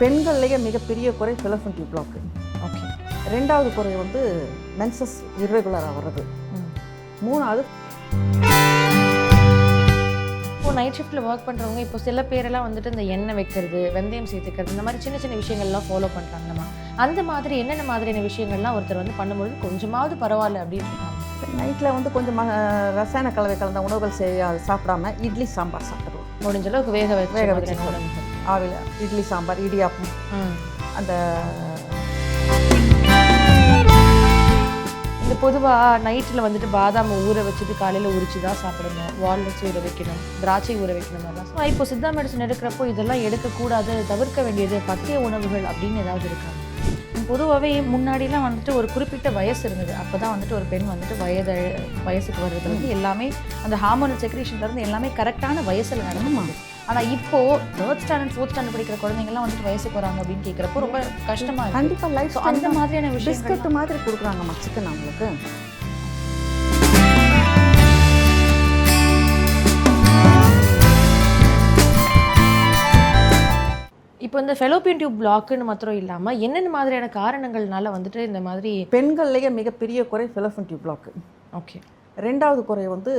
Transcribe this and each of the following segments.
பெண்கள்லேயே மிகப்பெரிய குறை ஃபிலோஃபன்டி black okay ரெண்டாவது குறை வந்து மென்சஸ் இர்ரெகுலராக வர்றது மூணாவது இப்போ நைட் ஷிஃப்ட்டில் ஒர்க் பண்ணுறவங்க இப்போ சில பேரெல்லாம் வந்துட்டு இந்த எண்ணெய் வைக்கிறது வெந்தயம் சேர்த்துக்கிறது இந்த மாதிரி சின்ன சின்ன விஷயங்கள்லாம் ஃபாலோ பண்ணுறாங்கம்மா அந்த மாதிரி என்னென்ன மாதிரியான விஷயங்கள்லாம் ஒருத்தர் வந்து பண்ணும்பொழுது கொஞ்சமாவது பரவாயில்ல அப்படின்னு நைட்டில் வந்து கொஞ்சம் ரசாயன கலவை கலந்த உணவுகள் செய்ய சாப்பிடாம இட்லி சாம்பார் சாப்பிடுவோம் முடிஞ்ச அளவுக்கு வேக வேக வச்சு. ஆவியில் இட்லி சாம்பார் இடியாப்பம். அந்த இந்த பொதுவாக நைட்டில் வந்துட்டு பாதாம் ஊற வச்சுட்டு காலையில் உரிச்சு தான் சாப்பிடணும் வால்நட்ஸ் ஊற வைக்கணும் திராட்சை ஊற வைக்கணும் அதெல்லாம் இப்போ சித்தா மெடிசன் எடுக்கிறப்போ இதெல்லாம் எடுக்கக்கூடாது தவிர்க்க வேண்டியது பத்திய உணவுகள் அப்படின்னு ஏதாவது இருக்காங்க பொதுவாகவே முன்னாடிலாம் வந்துட்டு ஒரு குறிப்பிட்ட வயசு இருந்தது. அப்போ தான் வந்துட்டு ஒரு பெண் வந்துட்டு வயது வயசுக்கு வர்றது வந்து எல்லாமே அந்த ஹார்மோனல் செக்ரேஷன்லேருந்து எல்லாமே கரெக்டான வயசில் நடந்துமா ஆனால் இப்போ தேர்ட் ஸ்டாண்டர்ட் ஃபோர்த் ஸ்டாண்டர்ட் படிக்கிற குழந்தைங்கலாம் வந்துட்டு வயசுக்கு வராங்க அப்படின்னு கேட்குறப்போ ரொம்ப கஷ்டமாக இருக்கு. கண்டிப்பாக லைஃப் ஸோ அந்த மாதிரியான விஷயம் பிஸ்கட் மாதிரி கொடுக்குறாங்கம்மா சிக்கன் அவங்களுக்கு இப்போ இந்த ஃபெலோப்பியன் டியூப் பிளாக்குன்னு மாத்திரம் இல்லாமல் என்னென்ன மாதிரியான காரணங்கள்னால வந்துட்டு இந்த மாதிரி பெண்கள்லேயே மிகப்பெரிய குறை ஃபிலோஃபன்டி பிளாக் ஓகே ரெண்டாவது குறை வந்து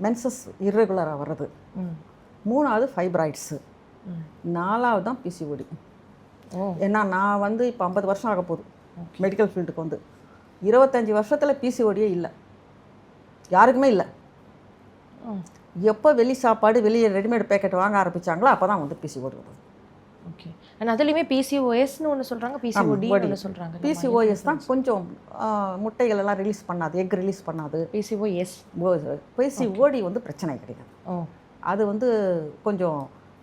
மென்சஸ் இர்ரெகுலராக வர்றது. ம். மூணாவது ஃபைப்ராய்ட்ஸு. நாலாவது தான் பிசிஓடி ஏன்னா நான் வந்து இப்போ ஐம்பது வருஷம் ஆக போகுது. மெடிக்கல் ஃபீல்டுக்கு வந்து. இருபத்தஞ்சி வருஷத்தில் பிசிஓடியே இல்லை. யாருக்குமே இல்லை. எப்போ வெளி சாப்பாடு வெளியே ரெடிமேட் பேக்கெட் வாங்க ஆரம்பிச்சாங்களோ அப்போ தான் வந்து பிசிஓடி வருது ஓகே அண்ட் அதுலேயுமே பிசிஓஎஸ்னு ஒன்று சொல்கிறாங்க பிசிஓடி. ஒன்று சொல்கிறாங்க பிசிஓஎஸ் தான் கொஞ்சம் முட்டைகள் எல்லாம் ரிலீஸ் பண்ணாது எக் ரிலீஸ் பண்ணாது. பிசிஓஎஸ் பிசிஓடி வந்து பிரச்சனை கிடையாது. ஓ. அது வந்து கொஞ்சம்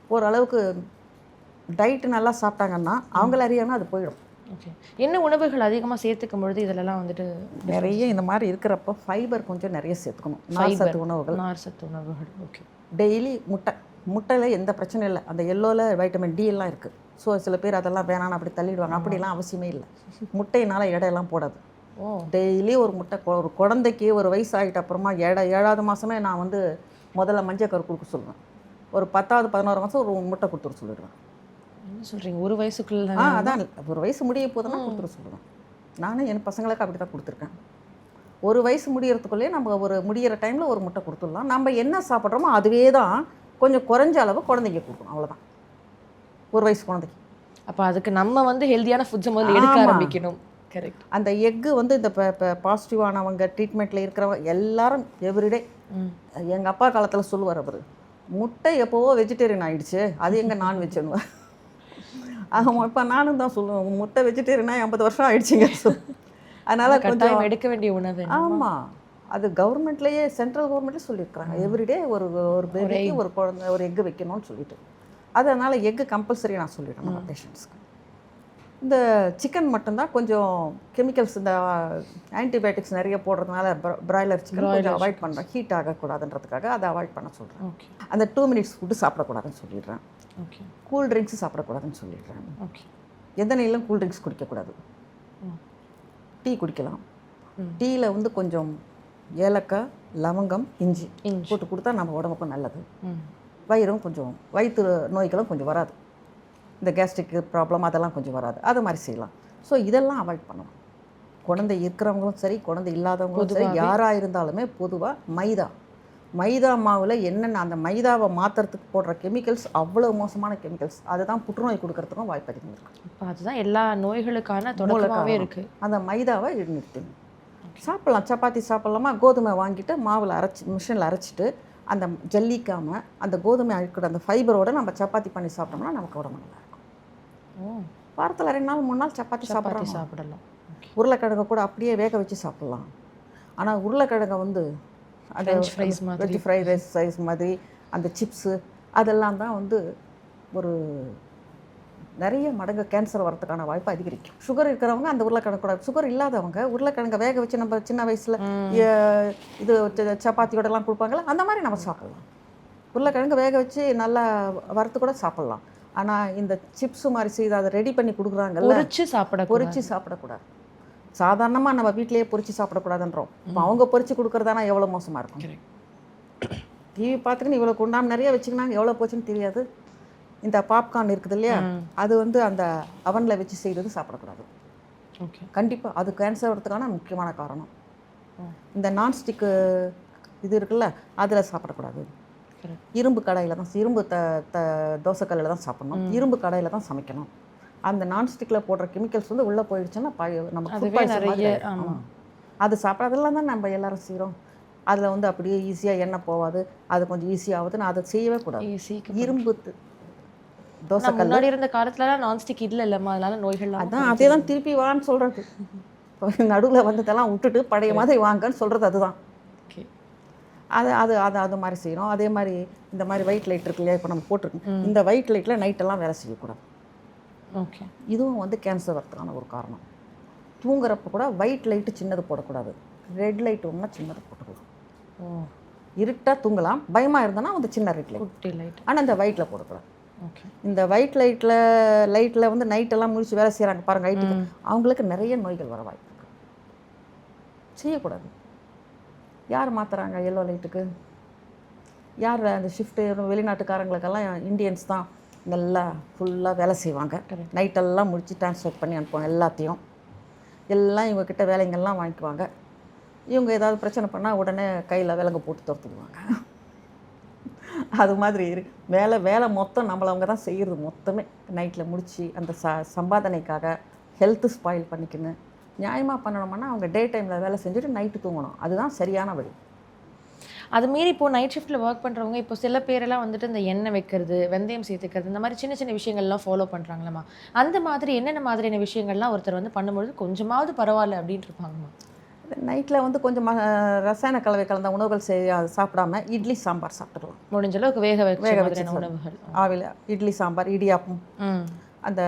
ஓரளவுக்கு டயட் நல்லா சாப்பிட்டாங்கன்னா அவங்கள அறியாமல் அது போயிடும். ஓகே என்ன உணவுகள் அதிகமாக சேர்த்துக்கும் பொழுது இதிலலாம் வந்துட்டு நிறைய இந்த மாதிரி இருக்கிறப்போ ஃபைபர் கொஞ்சம் நிறைய சேர்த்துக்கணும். நார் சத்து உணவுகள். நார் சத்து உணவுகள். ஓகே டெய்லி முட்டை. முட்டையில் எந்த பிரச்சனையும் இல்லை. அந்த எல்லோவில் வைட்டமின் டி எல்லாம் இருக்குது ஸோ சில பேர் அதெல்லாம் வேணாம்னு அப்படி தள்ளிடுவாங்க. அப்படிலாம் அவசியமே இல்லை. முட்டையினால் எடையெல்லாம் போடாது. ஓ. டெய்லி ஒரு முட்டை ஒரு குழந்தைக்கு ஒரு வயசு ஆகிட்ட அப்புறமா ஏழை ஏழாவது மாதமே நான் வந்து முதல்ல மஞ்சக்கரு கொடுக்க சொல்லுவேன். ஒரு பத்தாவது பதினோரு மாதம் ஒரு முட்டை கொடுத்துட சொல்லிடுவேன். என்ன சொல்கிறீங்க ஒரு வயசுக்குள்ள ஆ அதான் ஒரு வயசு முடிய போதுன்னா கொடுத்துட சொல்லுவேன் நானும் என் பசங்களுக்கு அப்படி தான் கொடுத்துருக்கேன். ஒரு வயசு முடியறதுக்குள்ளேயே நம்ம ஒரு முடியிற டைமில் ஒரு முட்டை கொடுத்துடலாம். நம்ம என்ன சாப்பிட்றோமோ அதுவே தான் கொஞ்சம் குறைஞ்ச அளவு குழந்தைங்க கொடுக்கணும். அவ்வளோதான் ஒரு வயசு குழந்தைக்கு. அப்போ அதுக்கு நம்ம வந்து ஹெல்தியான ஃபுட்ஸை முதல்ல எடுக்க. ஆரம்பிக்கணும். கரெக்ட் அந்த எக்கு வந்து இந்த இப்போ பாசிட்டிவானவங்க ட்ரீட்மெண்ட்டில் இருக்கிறவங்க எல்லாரும் எவ்ரிடே எங்கள் அப்பா காலத்தில் சொல்லுவார் அவர் முட்டை எப்போவோ வெஜிடேரியன் ஆயிடுச்சு அது எங்கே நான்வெஜ்னுவார் ஆமாம் இப்போ நானும் தான் சொல்லுவேன் முட்டை வெஜிடேரியனாக ஐம்பது வருஷம் ஆயிடுச்சுங்க. அதனால் கொஞ்சம் எடுக்க வேண்டிய உணவு ஆமாம் அது கவர்மெண்ட்லேயே சென்ட்ரல் கவர்மெண்ட்லேயே சொல்லியிருக்கிறாங்க. எவ்ரிடே ஒரு ஒரு பேபிக்கு ஒரு குழந்தை ஒரு எக்கு வைக்கணும்னு சொல்லிட்டு. அதனால் எக்கு கம்பல்சரி நான் சொல்லிடுறேன் நம்ம பேஷண்ட்ஸ்க்கு இந்த சிக்கன் மட்டும்தான் கொஞ்சம் கெமிக்கல்ஸ் இந்த ஆன்டிபயோட்டிக்ஸ் நிறைய போடுறதுனால பிராய்லர் சிக்கன் கொஞ்சம் அவாய்ட் பண்ணுறேன் ஹீட் ஆகக்கூடாதுன்றதுக்காக அதை அவாய்ட் பண்ண சொல்கிறேன் அந்த டூ மினிட்ஸ் ஃபுட்டு சாப்பிடக்கூடாதுன்னு சொல்லிடுறேன். ஓகே கூல் ட்ரிங்க்ஸ் சாப்பிடக்கூடாதுன்னு சொல்லிடுறேன். ஓகே எந்த நெய்யிலும் கூல் ட்ரிங்க்ஸ் குடிக்கக்கூடாது. டீ குடிக்கலாம். ம். டீயில் வந்து கொஞ்சம் ஏலக்காய் லவங்கம் இஞ்சி. போட்டு கொடுத்தா நம்ம உடம்புக்கும் நல்லது. ம் வயிறும் கொஞ்சம் வயிற்று நோய்களும் கொஞ்சம் வராது. இந்த கேஸ்ட்ரிக் ப்ராப்ளம் அதெல்லாம் கொஞ்சம் வராது. அது மாதிரி செய்யலாம். ஸோ இதெல்லாம் அவாய்ட் பண்ணணும். குழந்தை இருக்கிறவங்களும் சரி குழந்தை இல்லாதவங்களும் சரி யாராக இருந்தாலுமே பொதுவாக மைதா. மைதா மாவில் என்னென்ன அந்த மைதாவை மாற்றுறதுக்கு போடுற கெமிக்கல்ஸ் அவ்வளோ மோசமான கெமிக்கல்ஸ் அதுதான் புற்றுநோய் கொடுக்கறதுக்கும் வாய்ப்பு அதிகம் இருக்குது இப்போ அதுதான் எல்லா நோய்களுக்கான தொடக்கமாகவே காரணம். இருக்கு. அந்த மைதாவை நிறுத்தணும் சாப்பிட்லாம். சப்பாத்தி சாப்பிட்லாமா? கோதுமை வாங்கிட்டு மாவில் அரைச்சி மிஷினில் அரைச்சிட்டு அந்த ஜல்லிக்காமல் அந்த கோதுமை அழுக்கிற அந்த ஃபைபரோட நம்ம சப்பாத்தி பண்ணி சாப்பிட்டோம்னா நமக்கு உடம்பு நல்லா வாரத்தில் ரெண்டு நாள் மூணு நாள் சப்பாத்தி சப்பாத்தி சாப்பிடலாம். உருளைக்கிழங்கு கூட அப்படியே வேக வச்சு சாப்பிட்லாம். ஆனால் உருளைக்கிழங்கை வந்து அந்த fries மாதிரி. வெஜ் ஃப்ரை ரைஸ் சைஸ் மாதிரி அந்த சிப்ஸு அதெல்லாம் தான் வந்து ஒரு நிறைய மடங்கு கேன்சர் வரதுக்கான வாய்ப்பு அதிகரிக்கும். சுகர் இருக்கிறவங்க அந்த உருளைக்கிழங்கு கூட சுகர் இல்லாதவங்க உருளைக்கிழங்கை வேக வச்சு நம்ம சின்ன வயசில் இது சப்பாத்தியோடலாம் கொடுப்பாங்கல்ல அந்த மாதிரி நம்ம சாப்பிட்லாம். உருளைக்கிழங்கு வேக வச்சு நல்லா வறுத்து கூட சாப்பிட்லாம். ஆனால் இந்த சிப்ஸ் மாதிரி செய்து அதை ரெடி பண்ணி கொடுக்குறாங்கல்ல பொரிச்சு சாப்பிட பொரிச்சு சாப்பிடக்கூடாது. சாதாரணமாக நம்ம வீட்டிலேயே பொரிச்சு சாப்பிடக்கூடாதுன்றோம். இப்போ அவங்க பொரிச்சு கொடுக்குறதானா எவ்வளோ மோசமாக இருக்கும். டிவி பார்த்துக்கின்னு இவ்வளோ குண்டாம் நிறைய வச்சுக்கினாங்க எவ்வளோ போச்சுன்னு தெரியாது. இந்த பாப்கார்ன் இருக்குது இல்லையா அது வந்து அந்த அவனில் வச்சு செய்கிறது சாப்பிடக்கூடாது. ஓகே கண்டிப்பாக அது கேன்சர் வரதுக்கான முக்கியமான காரணம். இந்த நான்ஸ்டிக்கு இது இருக்குல்ல அதில் சாப்பிடக்கூடாது. இரும்பு கடாயில் தான் இரும்பு த த தோசைக்கல்லில் தான் சாப்பிடணும். இரும்பு கடாயில் தான் சமைக்கணும். அந்த நான்ஸ்டிக்கில் போடுற கெமிக்கல்ஸ் வந்து உள்ளே போயிடுச்சுன்னா பய நம்ம. அது சாப்பிட்றதெல்லாம் தான் நம்ம எல்லாரும் செய்கிறோம் அதில் வந்து அப்படியே ஈஸியாக எண்ணெய் போகாது அது கொஞ்சம் ஈஸியாகுது நான் அதை செய்யவே கூடாது. இரும்பு த- நான் தோசைக்கல் முன்னாடி இருந்த காலத்துலலாம் நான்ஸ்டிக் இல்லை இல்லைம்மா. அதனால நோய்கள்லாம் அதான் அதே தான் திருப்பி வான்னு சொல்கிறது நடுவில் வந்ததெல்லாம் விட்டுட்டு பழைய மாதிரி வாங்கன்னு சொல்கிறது அதுதான். ஓகே. அது அது அது அது மாதிரி செய்யணும் அதே மாதிரி இந்த மாதிரி ஒயிட் லைட் இருக்கு இல்லையா இப்போ நம்ம போட்டிருக்கோம். இந்த ஒயிட் லைட்டில் நைட்டெல்லாம் வேலை செய்யக்கூடாது. ஓகே. இதுவும் வந்து கேன்சர் வரதுக்கான ஒரு காரணம். தூங்குறப்ப கூட ஒயிட் லைட்டு சின்னது போடக்கூடாது. ரெட் லைட் ஒன்றா சின்னது போட்டுக்கலாம். ஓ. இருட்டாக தூங்கலாம். பயமாக இருந்தனா வந்து சின்ன ரெட் லைட் குட்டி லைட் ஆனால் இந்த ஒயிட்டில் போடக்கூடாது. ஓகே. இந்த ஒயிட் லைட்டில் லைட்டில் வந்து நைட்டெல்லாம் முடிச்சு வேலை செய்கிறாங்க பாருங்க ஐடி அவங்களுக்கு நிறைய நோய்கள் வர வாய்ப்பு செய்யக்கூடாது. யார் மாற்றுறாங்க எல்லோ லைட்டுக்கு யார் அந்த ஷிஃப்ட்டு வெளிநாட்டுக்காரங்களுக்கெல்லாம் இந்தியன்ஸ் தான் நல்லா ஃபுல்லாக வேலை செய்வாங்க. நைட்டெல்லாம் முடிச்சு ட்ரான்ஸ்ஃபர் பண்ணி அனுப்புவாங்க எல்லாத்தையும். எல்லாம் இவங்கக்கிட்ட வேலைங்கள்லாம் வாங்கிக்குவாங்க. இவங்க ஏதாவது பிரச்சனை பண்ணால் உடனே கையில் விலங்கு போட்டு துரத்துக்குவாங்க அது மாதிரி இருக்கு வேலை வேலை மொத்தம் நம்மள அவங்க தான் செய்கிறது மொத்தமே. நைட்டில் முடிச்சு அந்த ச சம்பாதனைக்காக ஹெல்த்து ஸ்பாயில் பண்ணிக்கின்னு நியாயமாக பண்ணணும்னா அவங்க டே டைமில் வேலை செஞ்சுட்டு நைட்டு தூங்கணும். அதுதான் சரியான வழி. அது மீறி இப்போ நைட் ஷிஃப்ட்டில் ஒர்க் பண்ணுறவங்க இப்போ சில பேரெல்லாம் வந்துட்டு இந்த எண்ணெய் வைக்கிறது வெந்தயம் சேர்த்துக்கிறது இந்த மாதிரி சின்ன சின்ன விஷயங்கள்லாம் ஃபாலோ பண்ணுறாங்களம்மா அந்த மாதிரி என்னென்ன மாதிரியான விஷயங்கள்லாம் ஒருத்தர் வந்து பண்ணும்பொழுது கொஞ்சமாவது பரவாயில்ல அப்படின்ட்டு இருப்பாங்கம்மா? நைட்டில் வந்து கொஞ்சம் ரசாயன கலவை கலந்த உணவுகள் செய்ய சாப்பிடாம இட்லி சாம்பார் சாப்பிட்டுக்கலாம். முடிஞ்ச அளவுக்கு வேக வேக வச்சு உணவுகள். ஆவியில் இட்லி சாம்பார் இடியாப்பம். அந்த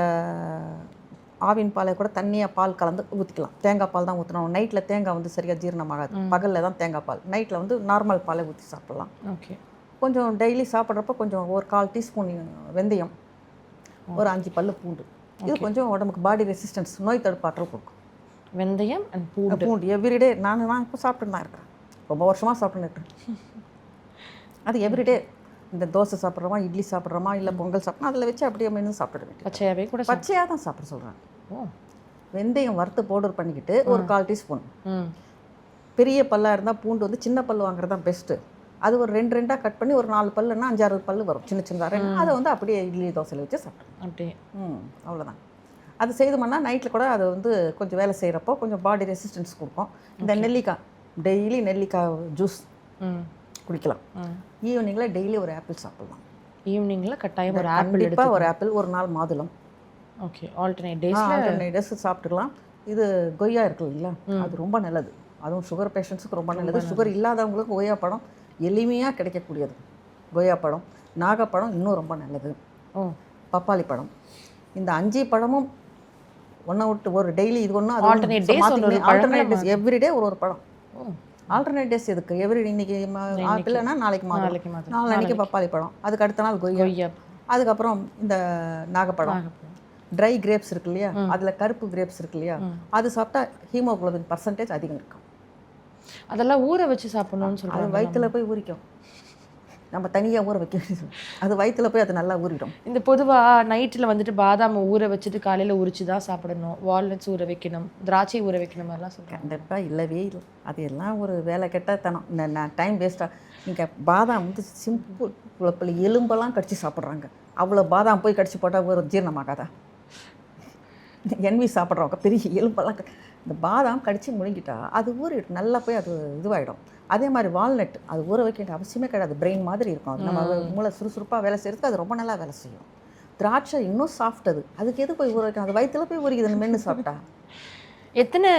ஆவின் பாலை கூட தண்ணியாக பால் கலந்து ஊற்றிக்கலாம் தேங்காய் பால் தான் ஊற்றணும் நைட்டில் தேங்காய் வந்து சரியாக ஜீரணமாகாது. பகலில் தான் தேங்காய் பால். நைட்டில் வந்து நார்மல் பாலை ஊற்றி சாப்பிடலாம். ஓகே. கொஞ்சம் டெய்லி சாப்பிட்றப்ப கொஞ்சம் ஒரு கால் டீஸ்பூன் வெந்தயம் ஒரு அஞ்சு பல்லு பூண்டு. இது கொஞ்சம் உடம்புக்கு பாடி ரெசிஸ்டன்ஸ் நோய் தடுப்பாற்றல் கொடுக்கும். வெந்தயம் அண்ட் பூண்டு. பூண்டு. எவ்ரிடே நான் நான் இப்போ சாப்பிட்டுன்னு தான் இருக்கிறேன். ரொம்ப வருஷமாக சாப்பிட்டுன்னு இருக்கேன் அது எவ்ரிடே இந்த தோசை சாப்பிட்றோமா இட்லி சாப்பிட்றோமா இல்லை பொங்கல் சாப்பிட்றோம் அதில் வச்சு அப்படியே மென்று சாப்பிட வேண்டியது பச்சையாவே கூட பச்சையாக தான் சாப்பிட சொல்கிறேன் ஓ. வெந்தயம் வறுத்து பவுடர் பண்ணிக்கிட்டு ஒரு கால் டீஸ்பூன். ம். பெரிய பல்லாக இருந்தால் பூண்டு வந்து சின்ன பல்லு வாங்குறது தான் பெஸ்ட்டு அது ஒரு ரெண்டு ரெண்டாக கட் பண்ணி ஒரு நாலு பல்லுன்னா அஞ்சாறு பல்லு வரும். சின்ன சின்னதாக ரெண்டு. அதை வந்து அப்படியே இட்லி தோசையில் வச்சு சாப்பிட்றேன் அப்படியே. ம் அவ்வளோதான் அது செய்தோம்னா நைட்டில் கூட அது வந்து கொஞ்சம் வேலை செய்கிறப்போ கொஞ்சம் பாடி ரெசிஸ்டன்ஸ் கொடுக்கும். இந்த நெல்லிக்காய் டெய்லி நெல்லிக்காய் ஜூஸ் ம். குடிக்கலாம். ஈவினிங்கில் டெய்லி ஒரு ஆப்பிள் சாப்பிடலாம். ஈவினிங்கில் கட்டாயம் ஒரு ஆப்பிள் எடுத்து கண்டிப்பாக ஒரு ஆப்பிள் ஒரு நாள் மாதுளம். ஓகே ஆல்டர்னேட் டேஸில் ஆல்டர்னேட்டர்ஸ் சாப்பிட்டுக்கலாம். இது கொய்யா இருக்கு இல்லைங்களா அது ரொம்ப நல்லது. அதுவும் சுகர் பேஷண்ட்ஸுக்கு ரொம்ப நல்லது. சுகர் இல்லாதவங்களுக்கு கொய்யா பழம் எளிமையாக கிடைக்கக்கூடியது. கொய்யா பழம் நாகப்பழம் இன்னும் ரொம்ப நல்லது. பப்பாளி பழம். இந்த அஞ்சு பழமும் ஒன்றை விட்டு ஒரு டெய்லி இது ஒன்று ஒரு பழங்களை ஆல்டர்னேட் டேஸ் எவ்ரிடே ஒரு ஒரு பழம். ஓ ஆல்டர்னேட் டேஸ் எதுக்கு எவ்ரி இன்னைக்கு ஆப்பிள்னா நாளைக்கு நாளைக்கு நாளைக்கு. பப்பாளி பழம். அதுக்கு அடுத்த நாள் கொய்யா. அதுக்கப்புறம் இந்த நாகப்பழம். ட்ரை கிரேப்ஸ் இருக்கு இல்லையா? அதில் கருப்பு கிரேப்ஸ் இருக்கு இல்லையா? அது சாப்பிட்டா ஹீமோகுளோபின் பர்சன்டேஜ் அதிகம் இருக்கும். அதெல்லாம் ஊற வச்சு சாப்பிடணும்னு சொல்றாங்க வயிற்றுல போய் ஊறிக்கும். நம்ம தனியாக ஊற வைக்க வேண்டியது அது வயிற்றுல போய் அது நல்லா ஊறிடும். இந்த பொதுவா நைட்டில் வந்துட்டு பாதாம் ஊற வச்சுட்டு காலையில உரிச்சு தான் சாப்பிடணும். வால்நட்ஸ் ஊற வைக்கணும் திராட்சை ஊற வைக்கணும் மாதிரிலாம் சொல்றாங்க. கண்டிப்பாக இல்லவே இல்லை. அது எல்லாம் ஒரு வேலை கெட்டத்தனம். இந்த நான் டைம் வேஸ்ட்டாக நீங்கள் பாதாம் வந்து சிம்பிள் எலும்பெல்லாம் கடிச்சு சாப்பிட்றாங்க. அவ்வளோ பாதாம் போய் கடிச்சு போட்டால் ஒரு ஜீரணமாகாதா? என்வி சாப்பிட்றவங்க பெரிய எலும்பெல்லாம் இந்த பாதாம் கடிச்சு முழுங்கிட்டா அது ஊறிடும். நல்லா போய் அது இதுவாகிடும் அதே மாதிரி வால்நட் அது ஊற வைக்க வேண்டிய அவசியமே கிடையாது. பிரெயின் மாதிரி இருக்கும். அது நம்ம மூளை சுறுசுறுப்பாக வேலை செய்யறதுக்கு அது ரொம்ப நல்லா வேலை செய்யும். திராட்சை இன்னும் சாஃப்ட் அது. அதுக்கு எது போய் ஊற வைக்கணும்? அது வயிற்றுல போய் ஊறிக்குது மென்று சாப்பிட்டா. எத்தனை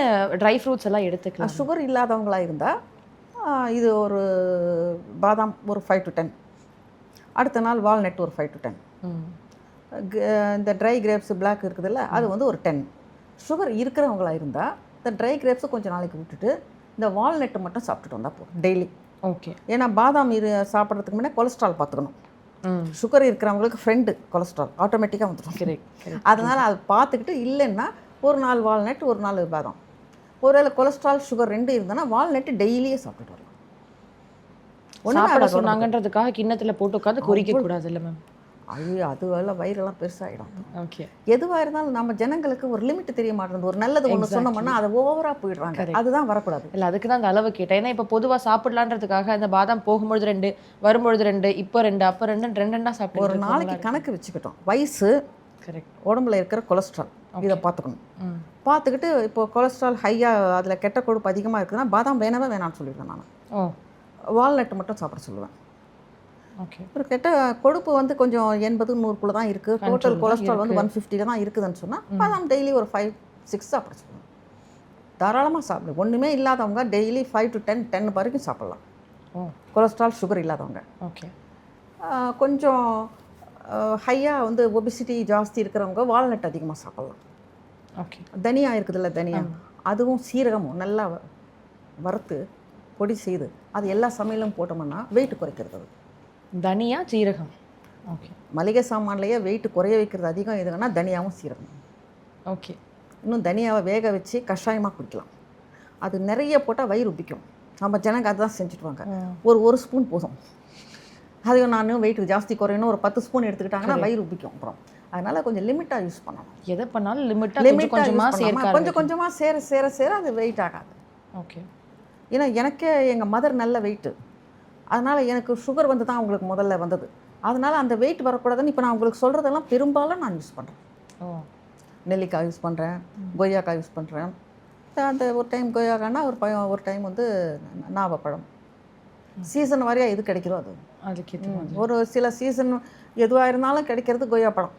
ட்ரை ஃப்ரூட்ஸ் எல்லாம் எடுத்துக்கலாம்? சுகர் இல்லாதவங்களா இருந்தால் இது ஒரு பாதாம் ஒரு ஃபைவ் டு டென் அடுத்த நாள் வால்நட் ஒரு ஃபைவ் டு டென். இந்த ட்ரை கிரேப்ஸ் பிளாக் இருக்குதுல்ல அது வந்து ஒரு டென் சுகர் இருக்கிறவங்களா இருந்தால் இந்த ட்ரை கிரேப்ஸை கொஞ்சம் நாளைக்கு விட்டுட்டு இந்த வால்நட்டு மட்டும் சாப்பிட்டுட்டு வந்தால் போதும் டெய்லி ஓகே ஏன்னா பாதாம் இரு சாப்பிட்றதுக்கு முன்னே கொலஸ்ட்ரால் பார்த்துக்கணும். சுகர் இருக்கிறவங்களுக்கு ஃப்ரெண்டு கொலஸ்ட்ரால் ஆட்டோமேட்டிக்காக வந்துடும் அதனால் அதை பார்த்துக்கிட்டு இல்லைன்னா ஒரு நாள் வால்நட் ஒரு நாள் பாதாம். ஒருவேளை கொலஸ்ட்ரால் சுகர் ரெண்டு இருந்ததுன்னா வால்நட்டு டெய்லியே சாப்பிட்டுட்டு வரலாம். உடம்புக்கு. சொன்னாங்கன்றதுக்காக கிண்ணத்துல போட்டு உட்காந்து குறிக்க கூடாது இல்ல மேம் ஐயோ அதுவெல்லாம் வயிறெல்லாம் பெருசாகிடும் ஓகே எதுவாக இருந்தாலும் நம்ம ஜனங்களுக்கு ஒரு லிமிட் தெரிய மாட்டேங்குது. ஒரு நல்லது ஒன்று. சொன்னோம்னா அதை ஓவராக போயிடுறாங்க. அதுதான் வரக்கூடாது. இல்லை அதுக்கு தான் அந்த அளவு கேட்டேன். ஏன்னா இப்போ பொதுவாக சாப்பிடலான்றதுக்காக அந்த பாதாம் போகும்பொழுது ரெண்டு வரும்பொழுது ரெண்டு இப்போ ரெண்டு அப்போ ரெண்டு ரெண்டு ரெண்டா சாப்பிட்டு ஒரு நாளைக்கு கணக்கு வச்சுக்கிட்டோம். வயசு கரெக்ட் உடம்புல இருக்கிற கொலஸ்ட்ரால். இதை பார்த்துக்கணும். பார்த்துக்கிட்டு இப்போ கொலஸ்ட்ரால் ஹையாக அதில் கெட்ட கொழுப்பு அதிகமாக இருக்குதுன்னா பாதாம் வேணவே வேணாம்னு சொல்லிடுவேன் நான். வால்நட் மட்டும் சாப்பிட சொல்லுவேன். ஒரு கெட்ட கொழுப்பு வந்து கொஞ்சம் எண்பது நூறுக்குள்ள தான் இருக்குது டோட்டல் கொலஸ்ட்ரால் வந்து. ஒன் ஃபிஃப்டியில் தான் இருக்குதுன்னு சொன்னால் பாதாம் டெய்லி ஒரு ஃபைவ் சிக்ஸ் சாப்பிட சொல்லுவேன் தாராளமாக சாப்பிடு. ஒன்றுமே இல்லாதவங்க daily five to ten ten வரைக்கும் சாப்பிட்லாம். கொலஸ்ட்ரால் சுகர் இல்லாதவங்க. ஓகே கொஞ்சம் ஹையாக வந்து ஒபிசிட்டி ஜாஸ்தி இருக்கிறவங்க வால்நட் அதிகமாக சாப்பிட்லாம். ஓகே தனியா இருக்குதுல்ல தனியா. அதுவும் சீரகமும் நல்லா வறுத்து பொடி செய்து அது எல்லா சமையலும் போட்டோம்னா வெயிட் குறைக்கிறது. அது. தனியா சீரகம். ஓகே மளிகை சாமான்லேயே வெயிட் குறைய வைக்கிறது அதிகம் எதுங்கன்னா தனியாவும் சீரகம். ஓகே இன்னும் தனியாவை வேக வச்சு கஷாயமாக குடிக்கலாம். அது நிறைய போட்டால் வயிறு உப்பிக்கும். நம்ம ஜனங்க அதுதான் செஞ்சுட்டு வாங்க ஒரு ஒரு ஸ்பூன் போதும். அதையும் நான் வெயிட் ஜாஸ்தி குறையணும். ஒரு பத்து ஸ்பூன் எடுத்துக்கிட்டாங்கன்னா வயிறு உப்பிக்கும் அப்புறம். அதனால கொஞ்சம் லிமிட்டாக யூஸ் பண்ணணும். எதை பண்ணாலும் லிமிட்டாக கொஞ்சம் லிமிட்டாக கொஞ்சமா யூஸ் சேர்க்க பண்ணாமல் கொஞ்சம் கொஞ்சமாக சேர சேர சேர அது வெயிட் ஆகாது. ஓகே ஏன்னா எனக்கே எங்கள் மதர் நல்ல வெயிட்டு அதனால் எனக்கு சுகர் வந்து தான் அவங்களுக்கு முதல்ல வந்தது. அதனால் அந்த வெயிட் வரக்கூடாதுன்னு இப்போ நான் உங்களுக்கு சொல்கிறதெல்லாம் பெரும்பாலும் நான் யூஸ் பண்ணுறேன் ஓ. நெல்லிக்காய் யூஸ் பண்ணுறேன் கொய்யாக்காய் யூஸ் பண்ணுறேன் அந்த ஒரு டைம் கொய்யாக்காய்னா ஒரு பழம் ஒரு டைம் வந்து நாவப்பழம் சீசன் வாரியாக எது கிடைக்குதோ அது. அதுக்கு ஒரு சில சீசன் எதுவாக இருந்தாலும் கிடைக்கிறது கொய்யாப்பழம்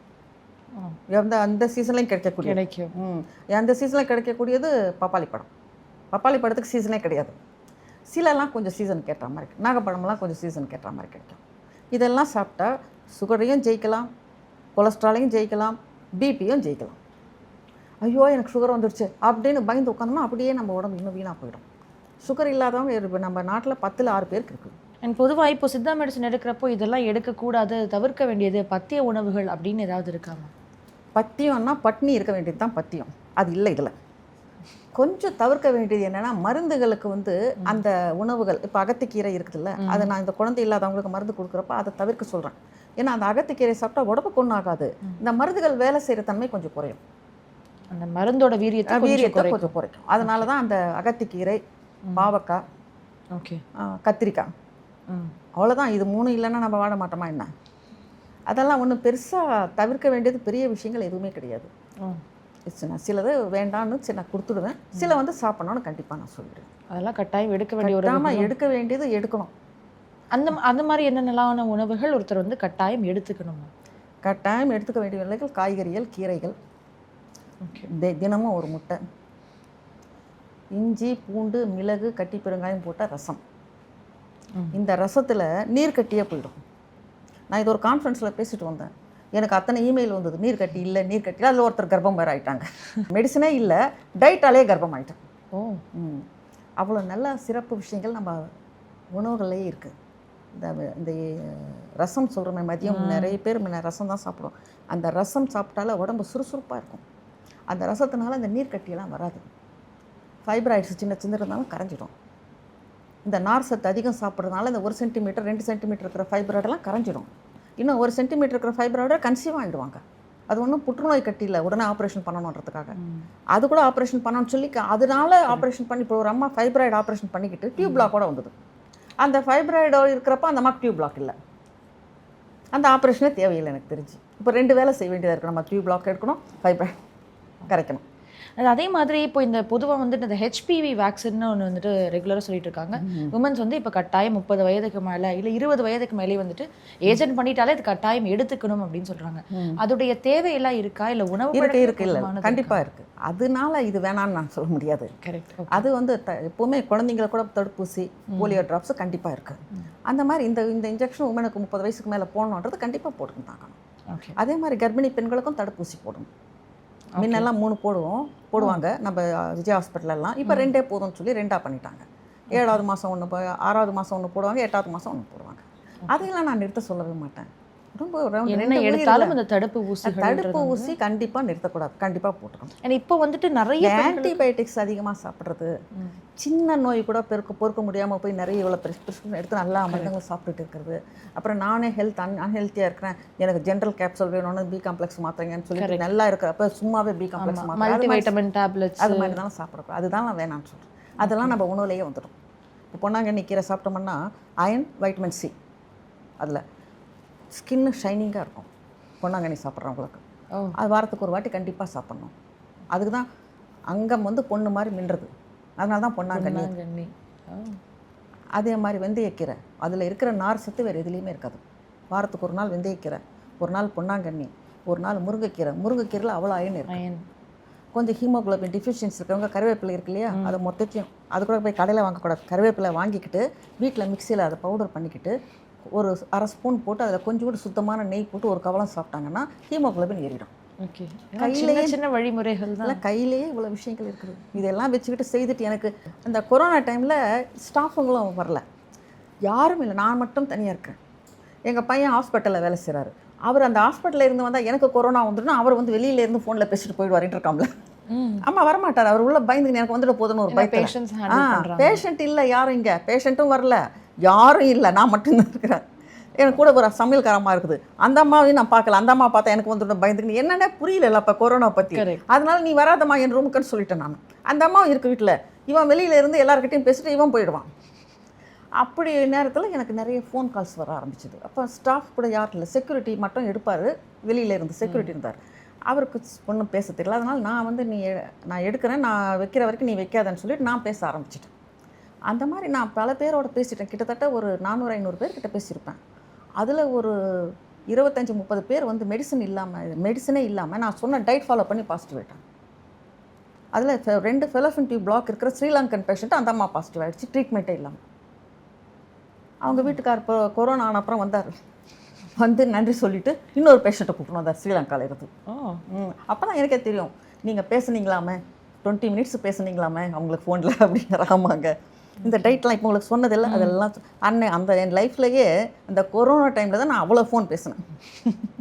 எந்த அந்த சீசன்லையும் கிடைக்கக்கூடிய கிடைக்கும். ம். அந்த சீசனில் கிடைக்கக்கூடியது பப்பாளி பழம். பப்பாளி பழத்துக்கு சீசனே கிடையாது. சிலலாம் கொஞ்சம் சீசன் கேட்ட மாதிரி இருக்கு. நாகப்பழம்லாம் கொஞ்சம் சீசன் கேட்ட மாதிரி கிடைக்கும். இதெல்லாம் சாப்பிட்டா சுகரையும் ஜெயிக்கலாம் கொலஸ்ட்ராலையும் ஜெயிக்கலாம் பிபியும் ஜெயிக்கலாம். ஐயோ எனக்கு சுகர் வந்துடுச்சு அப்படின்னு பயந்து உட்காந்தோம்னா அப்படியே நம்ம உடம்பு இன்னும் வீணாக போயிடும். சுகர் இல்லாதவங்க இப்ப நம்ம நாட்டில் பத்தில் ஆறு பேருக்கு இருக்குது. அண்ட் பொதுவாக இப்போ சித்தா மெடிசன் எடுக்கிறப்போ இதெல்லாம் எடுக்கக்கூடாது தவிர்க்க வேண்டியது பத்திய உணவுகள் அப்படின்னு ஏதாவது இருக்காமா பத்தியம்னா பட்னி இருக்க வேண்டியது தான் பத்தியம். அது இல்லை இதில். கொஞ்சம் தவிர்க்க வேண்டியது என்னன்னா மருந்துகளுக்கு வந்து அந்த உணவுகள் இப்போ அகத்திக்கீரை இருக்குதுல்ல அதை நான் இந்த குழந்தை இல்லாதவங்களுக்கு மருந்து கொடுக்குறப்ப அதை தவிர்க்க சொல்கிறேன் ஏன்னா அந்த அகத்திக்கீரை சாப்பிட்டா உடம்புக்கு ஒன்றும் ஆகாது. இந்த மருந்துகள் வேலை செய்கிற தன்மை கொஞ்சம் குறையும். அந்த மருந்தோட வீரியத்தை வீரியத்தை கொஞ்சம் குறைக்கும். அதனால தான் அந்த அகத்திக்கீரை பாவக்காய் ஓகே. கத்திரிக்காய். அவ்வளோதான் இது மூணு இல்லைன்னா நம்ம வாழ மாட்டோமா என்ன? அதெல்லாம் ஒன்றும் பெருசாக தவிர்க்க வேண்டியது பெரிய விஷயங்கள் எதுவுமே கிடையாது. சின்ன சிலது வேண்டான்னு சின்ன கொடுத்துடுவேன். சில வந்து சாப்பிடணும்னு கண்டிப்பாக நான் சொல்லிடுவேன். அதெல்லாம் கட்டாயம் எடுக்க வேண்டிய ஒரு கட்டாமல் எடுக்க வேண்டியது எடுக்கணும். அந்த அந்த மாதிரி என்னென்னலான உணவுகள் ஒருத்தர் வந்து கட்டாயம் எடுத்துக்கணுமா? கட்டாயம் எடுத்துக்க வேண்டிய வேலைகள் காய்கறிகள் கீரைகள். தினமும் ஒரு முட்டை. இஞ்சி பூண்டு மிளகு கட்டி பெருங்காயம் போட்ட ரசம். இந்த ரசத்தில் நீர் கட்டியே போயிடும். நான் இது ஒரு கான்ஃபரன்ஸில் பேசிட்டு வந்தேன். எனக்கு அத்தனை இமெயில் வந்தது. நீர் கட்டி இல்லை நீர் கட்டி அதில் ஒருத்தர் கர்ப்பம் வேறு ஆயிட்டாங்க. மெடிசனே இல்லை டயட்டாலே கர்ப்பம் ஆயிட்டேன். ஓ. ம். அவ்வளோ நல்ல சிறப்பு விஷயங்கள் நம்ம உணவுகள்லேயே இருக்குது இந்த இந்த ரசம் சொல்கிறோமே மதியம் நிறைய பேர் ரசம் தான் சாப்பிடுவோம். அந்த ரசம் சாப்பிட்டால உடம்பு சுறுசுறுப்பாக இருக்கும். அந்த ரசத்தினால அந்த நீர் கட்டியெல்லாம் வராது. ஃபைப்ராய்ட்ஸ் சின்ன சின்ன இருந்தாலும் கரைஞ்சிடும். இந்த நார் சத்து அதிகம் சாப்பிட்றதுனால இந்த ஒரு சென்டிமீட்டர் ரெண்டு சென்டிமீட்டர் இருக்கிற ஃபைப்ராய்டெல்லாம் கரைஞ்சிடும். இன்னும் ஒரு சென்டிமீட்டர் இருக்கிற ஃபைப்ராய்டை கன்சீவ் ஆகிடுவாங்க அது ஒன்றும் புற்றுநோய் கட்டி இல்லை உடனே ஆப்ரேஷன் பண்ணணுன்றதுக்காக. அது கூட ஆப்ரேஷன் பண்ணணும்னு சொல்லி அதனால ஆப்ரேஷன் பண்ணி இப்போ ஒரு அம்மா ஃபைப்ராய்டு ஆப்ரேஷன் பண்ணிக்கிட்டு டியூப் பிளாக் கூட வந்தது. அந்த ஃபைப்ராய்டு இருக்கிறப்ப அந்த அம்மாக்கு டியூப் பிளாக் இல்லை. அந்த ஆப்ரேஷனே தேவையில்லை எனக்கு தெரிஞ்சு. இப்போ ரெண்டு வேலை செய்ய வேண்டியதாக இருக்கு. நம்ம டியூப் பிளாக் எடுக்கணும் ஃபைப்ராய்டு கரைக்கணும். அது மாதிரி இப்போ இந்த பொதுவாக வந்துட்டு இந்த ஹெச்பிவி வேக்சின்னு ஒன்று வந்துட்டு ரெகுலராக சொல்லிட்டு இருக்காங்க. உமன்ஸ் வந்து இப்போ கட்டாயம் முப்பது வயதுக்கு மேலே இல்லை இருபது வயதுக்கு மேலே வந்துட்டு ஏஜென்ட் பண்ணிட்டாலே இது கட்டாயம் எடுத்துக்கணும் அப்படின்னு சொல்றாங்க. அதோடைய தேவையெல்லாம் இருக்கா? இல்லை உணவு இருக்கு இருக்கு. இல்லை கண்டிப்பாக இருக்குது அதனால இது வேணாம்னு நான் சொல்ல முடியாது. கரெக்ட் அது வந்து எப்போவுமே குழந்தைங்கள கூட தடுப்பூசி போலியோ ட்ராப்ஸ் கண்டிப்பாக இருக்குது அந்த மாதிரி இந்த இந்த இன்ஜெக்ஷன் உமனுக்கு முப்பது வயசுக்கு மேலே போடணுன்றது கண்டிப்பாக போட்டுன்னு தாக்கணும் அதே மாதிரி கர்ப்பிணி பெண்களுக்கும் தடுப்பூசி போடணும். முன்னெல்லாம் மூணு போடுவோம். போடுவாங்க. நம்ம விஜய் ஹாஸ்பிட்டலெல்லாம். இப்போ ரெண்டே போதும்னு சொல்லி ரெண்டாக பண்ணிட்டாங்க. ஏழாவது மாதம் ஒன்று ஆறாவது மாதம் ஒன்று போடுவாங்க எட்டாவது மாதம் ஒன்று போடுவாங்க. அதையெல்லாம் நான் நிறுத்த சொல்லவே மாட்டேன். ரொம்ப என்ன எடுத்தாலும். அந்த தடுப்பு ஊசிகள் தடுப்பு ஊசி கண்டிப்பாக நிறுத்தக்கூடாது. கண்டிப்பாக போட்டுக்கணும். ஏன்னா இப்போ வந்துட்டு நிறைய ஆன்டிபயோட்டிக்ஸ் அதிகமாக சாப்பிட்றது. சின்ன நோய் கூட பெருக்க பொறுக்க முடியாமல் போய் நிறைய இவ்வளோ ப்ரிஸ்கிரிப்ஷன் எடுத்து நல்லா மருந்துங்களை சாப்பிட்டுட்டு இருக்கிறது. அப்புறம் நானே ஹெல்த் அன் அன்ஹெல்த்தியாக இருக்கிறேன். எனக்கு ஜென்ரல் கேப்சூல் வேணும்னு பி காம்ப்ளெக்ஸ் மாத்திரைங்கன்னு சொல்லிட்டு நல்லா இருக்கிறப்ப சும்மாவே பி காம்ப்ளெக்ஸ் மாத்திரை வைட்டமின் டேப்லெட்ஸ் அது மாதிரி தான் சாப்பிடக்கூடாது. அதுதான் நான் வேணாம்னு சொல்கிறேன் அதெல்லாம் நம்ம உணவுலேயே வந்துடும். இப்போ பொன்னாங்கண்ணி கீரை சாப்பிட்டோம்னா அயன் வைட்டமின் சி அதில். ஸ்கின்னு ஷைனிங்காக இருக்கும். பொன்னாங்கண்ணி சாப்பிட்றவங்களுக்கு அது வாரத்துக்கு ஒரு வாட்டி கண்டிப்பாக சாப்பிட்ணும். அதுக்கு தான் அங்கம் வந்து பொண்ணு மாதிரி மின்றது அதனால தான் பொன்னாங்கண்ணி. அதே மாதிரி வெந்தயக்கீரை. அதில் இருக்கிற நார் சத்து வேறு எதுலேயுமே இருக்காது. வாரத்துக்கு ஒரு நாள் வெந்தயக்கீரை ஒரு நாள் பொன்னாங்கண்ணி ஒரு நாள் முருங்கைக்கீரை. முருங்கைக்கீரையில் அவ்வளோ அயன் இருக்கு. கொஞ்சம் ஹீமோகுளோபின் டிஃபிஷியன்சி இருக்கவங்க கருவேப்பிலை இருக்கு இல்லையா? அதை மொத்தத்தையும் அது கூட போய் கடையில் வாங்கக்கூடாது. கருவேப்பிலை வாங்கிக்கிட்டு வீட்டில் மிக்சியில் அதை பவுடர் பண்ணிக்கிட்டு ஒரு அரை ஸ்பூன் போட்டு அதில் கொஞ்சம் கூட சுத்தமான நெய் போட்டு ஒரு கவலம் சாப்பிட்டாங்கன்னா ஹீமோகுளோபின் ஏறிடும். ஓகே. கையிலேயே- சின்ன வழிமுறைகள் தான். கையிலேயே இவ்வளோ விஷயங்கள் இருக்குது. இதெல்லாம் வச்சுக்கிட்டு செய்துட்டு எனக்கு அந்த கொரோனா டைமில் ஸ்டாஃபுங்களும் வரல. யாரும் இல்லை நான் மட்டும் தனியாக இருக்கேன். எங்கள் பையன் ஹாஸ்பிட்டலில் வேலை செய்கிறாரு அவர் அந்த ஹாஸ்பிட்டலில் இருந்து வந்தால் எனக்கு கொரோனா வந்துட்டுனா அவர் வந்து வெளியில இருந்து ஃபோனில் பேசிட்டு போயிடுவார் இருக்காம்ல. ம். ஆமா வரமாட்டார். அவர் உள்ள பயந்து எனக்கு வந்துட்டு போதுன்னு ஒரு பயத்தில். பேஷண்ட் இல்லை யாரும் இங்கே. பேஷண்ட்டும் வரல. யாரும் இல்லை. நான் மட்டும்தான் இருக்கிறேன். எனக்கு கூட ஒரு சமையல்காரமா இருக்குது. அந்த அம்மாவையும் நான் பார்க்கல. அந்த அம்மா பார்த்தா எனக்கு வந்துட்டு பயந்துக்கு என்னன்னே புரியல அப்போ கொரோனா பற்றி. அதனால நீ வராதம்மா என் ரூமுக்குன்னு சொல்லிட்டேன் நான். அந்த அம்மாவும் இருக்கு வீட்டில் இவன் வெளியில இருந்து எல்லார்கிட்டையும் பேசிட்டு இவன் போயிடுவான். அப்படி நேரத்தில் எனக்கு நிறைய ஃபோன் கால்ஸ் வர ஆரம்பிச்சது. அப்போ ஸ்டாஃப் கூட யாரும் இல்லை. செக்யூரிட்டி மட்டும் எடுப்பார். வெளியில இருந்து செக்யூரிட்டி இருந்தார். அவருக்கு ஒன்றும் பேச தெரியல. அதனால் நான் வந்து நீ எ- நான் எடுக்கிறேன். நான் வைக்கிற வரைக்கும் நீ வைக்காதன்னு சொல்லிட்டு நான் பேச ஆரம்பிச்சிட்டேன். அந்த மாதிரி நான் பல பேரோட பேசிட்டேன். கிட்டத்தட்ட ஒரு நானூறு ஐநூறு பேர்கிட்ட பேசியிருப்பேன். அதில் ஒரு இருபத்தஞ்சி முப்பது பேர் வந்து மெடிசன் இல்லாமல் மெடிசனே இல்லாமல் நான் சொன்ன டயட் ஃபாலோ பண்ணி பாசிட்டிவ் ஆகிட்டேன் அதில் ரெண்டு ஃபெலோஃபின் டியூப் பிளாக் இருக்கிற ஸ்ரீலங்கன் பேஷண்ட் அந்த அம்மா பாசிட்டிவ் ஆகிடுச்சு ட்ரீட்மெண்ட்டே இல்லாமல் அவங்க வீட்டுக்கார் இப்போ கொரோனா ஆன அப்புறம் வந்தார். வந்து நன்றி சொல்லிட்டு இன்னொரு பேஷண்ட்டை கூப்பிட்டு வந்தார் ஸ்ரீலங்காவில் இருந்து. அப்போ தான் எனக்கே தெரியும். நீங்கள் பேசுனீங்களாமே? Twenty minutes பேசுனீங்களாமே? அவங்களுக்கு ஃபோனில் அப்படிங்கிற ஆமாங்க. இந்த டேட்லாம் இப்போ உங்களுக்கு சொன்னதில்லை அதெல்லாம் அன்னை அந்த என் லைஃப்லையே அந்த கொரோனா டைமில் தான் நான் அவ்வளோ ஃபோன் பேசினேன்.